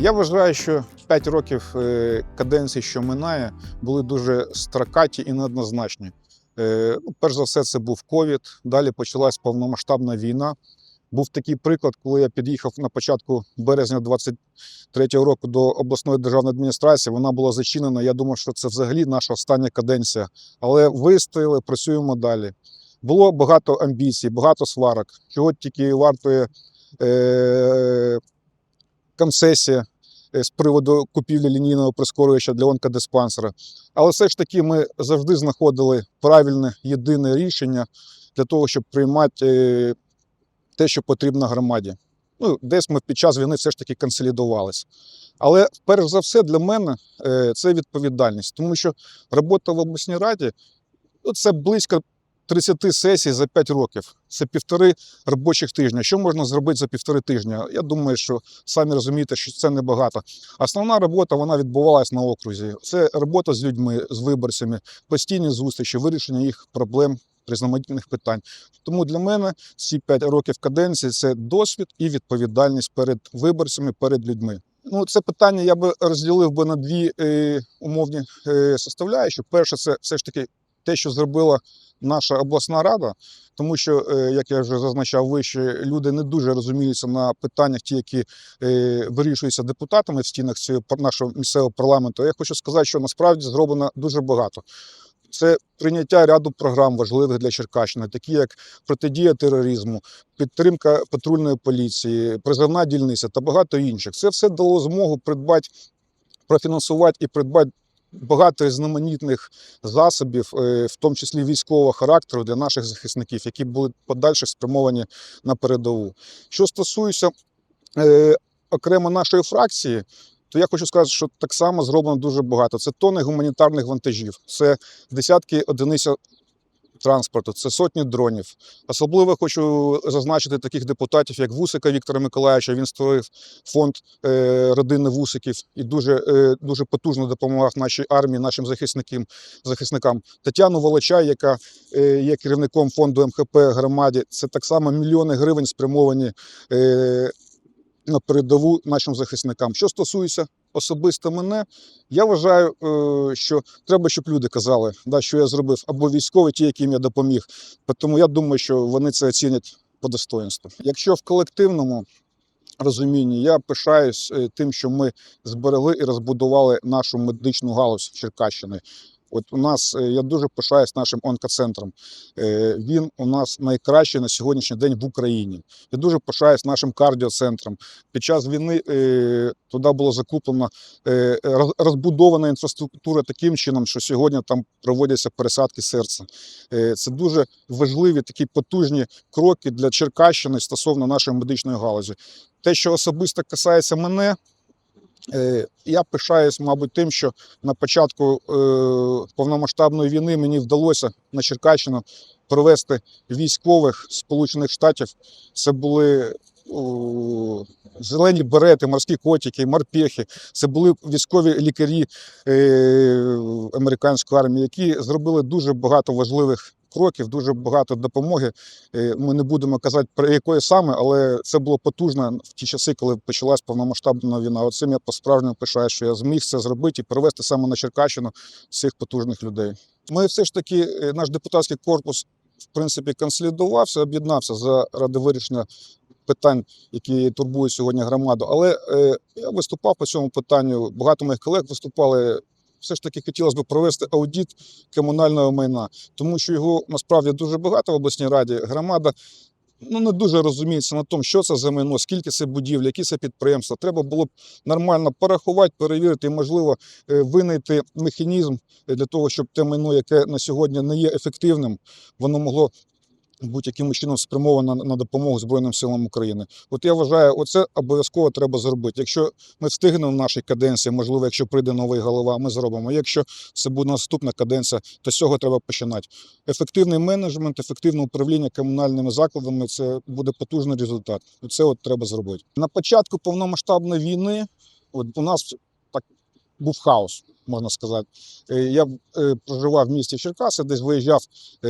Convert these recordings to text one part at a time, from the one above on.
Я вважаю, що 5 років е, каденції, що минає, були дуже строкаті і неоднозначні. Е, ну, Перш за все, це був ковід. Далі почалась повномасштабна війна. Був такий приклад, коли я під'їхав на початку березня 23-го року до обласної державної адміністрації. Вона була зачинена. Я думав, що це взагалі наша остання каденція. Але вистояли, працюємо далі. Було багато амбіцій, багато сварок. Чого тільки вартує е- концесія е, з приводу купівлі лінійного прискорювача для онкодиспансера. Але все ж таки ми завжди знаходили правильне єдине рішення для того, щоб приймати е, те, що потрібно громаді. Ну, десь ми під час війни все ж таки консолідувалися. Але перш за все для мене е, це відповідальність, тому що робота в обласній раді ну, це близько 30 сесій за 5 років. Це півтори робочих тижня. Що можна зробити за півтори тижня? Я думаю, що самі розумієте, що це небагато. Основна робота вона відбувалась на окрузі. Це робота з людьми, з виборцями, постійні зустрічі, вирішення їх проблем. Різноманітних питань. Тому для мене ці 5 років каденції це досвід і відповідальність перед виборцями, перед людьми. Ну, це питання я би розділив би на дві е, умовні е, составляючі. Перше, це все ж таки те, що зробила наша обласна рада, тому що, е, як я вже зазначав вище, люди не дуже розуміються на питаннях, ті, які е, вирішуються депутатами в стінах цього нашого місцевого парламенту. Я хочу сказати, що насправді зроблено дуже багато. Це прийняття ряду програм важливих для Черкащини, такі як протидія тероризму, підтримка патрульної поліції, призовна дільниця та багато інших. Це все дало змогу придбати, профінансувати і придбати багато різноманітних засобів, е, в тому числі військового характеру для наших захисників, які були подальше спрямовані на передову. Що стосується е, окремо нашої фракції, то я хочу сказати, що так само зроблено дуже багато. Це тони гуманітарних вантажів, це десятки одиниць транспорту, це сотні дронів. Особливо хочу зазначити таких депутатів, як Вусика Віктора Миколаївича. Він створив фонд е, родини Вусиків і дуже, е, дуже потужно допомагав нашій армії, нашим захисникам. захисникам. Тетяну Волочай, яка е, є керівником фонду МХП громаді. Це так само мільйони гривень спрямовані на передову нашим захисникам. Що стосується особисто мене, я вважаю, е, що треба, щоб люди казали, що я зробив, або військові, ті, яким я допоміг. Тому я думаю, що вони це оцінять по достоинству. Якщо в колективному розумінні, я пишаюсь е, тим, що ми зберегли і розбудували нашу медичну галузь Черкащини. От у нас е, я дуже пишаюсь нашим онкоцентром. Е, Він у нас найкращий на сьогоднішній день в Україні. Я дуже пишаюсь нашим кардіоцентром. Під час війни е, туди було закуплено розбудована інфраструктура таким чином, що сьогодні там проводяться пересадки серця. Це дуже важливі такі потужні кроки для Черкащини стосовно нашої медичної галузі. Те, що особисто касається мене, я пишаюсь, мабуть, тим, що на початку е, повномасштабної війни мені вдалося на Черкащину провести військових Сполучених Штатів. Це були зелені берети, морські котики, морпехи. Це були військові лікарі е, американської армії, які зробили дуже багато важливих кроків, дуже багато допомоги. Е, Ми не будемо казати про якої саме, але це було потужно в ті часи, коли почалась повномасштабна війна. Оцим я по-справжньому пишаю, що я зміг це зробити і привести саме на Черкащину цих потужних людей. Ми все ж таки, е, наш депутатський корпус, в принципі, консолідувався, об'єднався заради вирішення питань, які турбують сьогодні громаду. Але е, я виступав по цьому питанню. Багато моїх колег виступали. Все ж таки хотілося б провести аудит комунального майна, тому що його насправді дуже багато в обласній раді. Громада ну, не дуже розуміється на тому, що це за майно, скільки це будівлі, які це підприємства. Треба було б нормально порахувати, перевірити і, можливо, е, винайти механізм для того, щоб те майно, яке на сьогодні не є ефективним, воно могло будь-яким чином спрямовано на допомогу Збройним силам України. От я вважаю, оце обов'язково треба зробити. Якщо ми встигнемо в нашій каденції, можливо, якщо прийде новий голова, ми зробимо. Якщо це буде наступна каденція, то цього треба починати. Ефективний менеджмент, ефективне управління комунальними закладами це буде потужний результат. Це от треба зробити. На початку повномасштабної війни от у нас так був хаос. Можна сказати. Е, Я е, проживав в місті Черкаси, десь виїжджав е,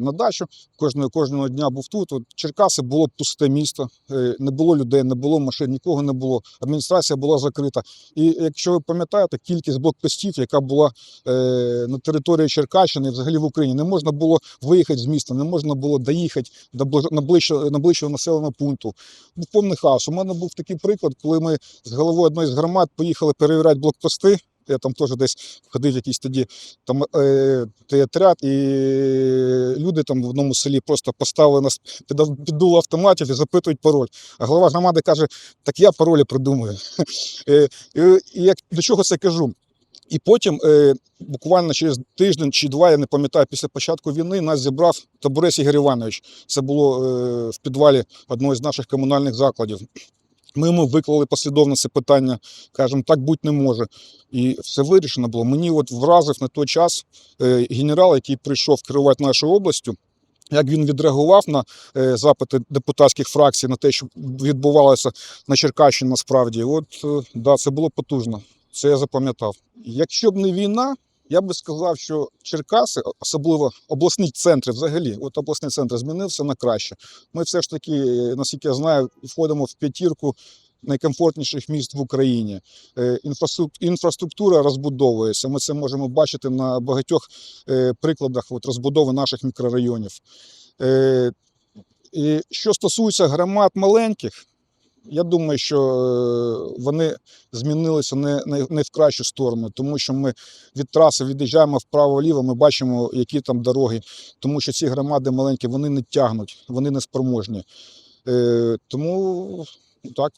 на дачу. Кожного, кожного дня був тут. От Черкаси було пусте місто, не було людей, не було машин, нікого не було. Адміністрація була закрита. І якщо ви пам'ятаєте, кількість блокпостів, яка була на території Черкащини, взагалі в Україні, не можна було виїхати з міста, не можна було доїхати до ближ- найближчого, найближчого населеного пункту. Був повний хаос. У мене був такий приклад, коли ми з головою одної з громад поїхали перевіряти блокпости. Я там теж десь ходив якийсь тоді там е, той отряд, і люди там в одному селі просто поставили нас під, під дуло автоматів і запитують пароль. А голова громади каже: так я паролі придумаю. Е, і як до чого це кажу? І потім, е, буквально через тиждень чи два, я не пам'ятаю, після початку війни нас зібрав Табурець Ігор Іванович. Це було е, в підвалі одного з наших комунальних закладів. Ми йому виклали послідовно це питання, кажемо, так бути не може. І все вирішено було. Мені от вразив на той час е, генерал, який прийшов керувати нашою областю. Як він відреагував на е, запити депутатських фракцій на те, що відбувалося на Черкащині насправді, от е, да, це було потужно. Це я запам'ятав. Якщо б не війна, я би сказав, що Черкаси, особливо обласні центри, взагалі, от обласний центр змінився на краще. Ми все ж таки, е, наскільки я знаю, входимо в п'ятірку найкомфортніших міст в Україні. Е, Інфраструктура розбудовується. Ми це можемо бачити на багатьох е, прикладах от, розбудови наших мікрорайонів. І що стосується громад маленьких, я думаю, що е, вони змінилися не, не, в кращу сторону, тому що ми від траси від'їжджаємо вправо-ліво, ми бачимо, які там дороги, тому що ці громади маленькі, вони не тягнуть, вони не спроможні. Е, тому так.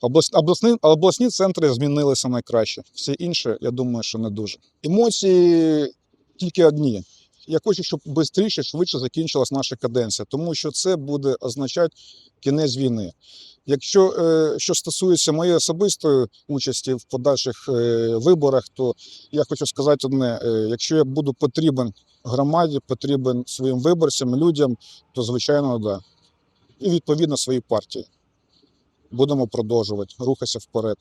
Облас, обласні, обласні центри змінилися найкраще. Все інше, я думаю, що не дуже. Емоції тільки одні. Я хочу, щоб швидше, швидше закінчилась наша каденція, тому що це буде означати кінець війни. Якщо е, що стосується моєї особистої участі в подальших е, виборах, то я хочу сказати одне: е, якщо я буду потрібен громаді, потрібен своїм виборцям, людям, то звичайно, да. І відповідно своїй партії. Будемо продовжувати рухатися вперед.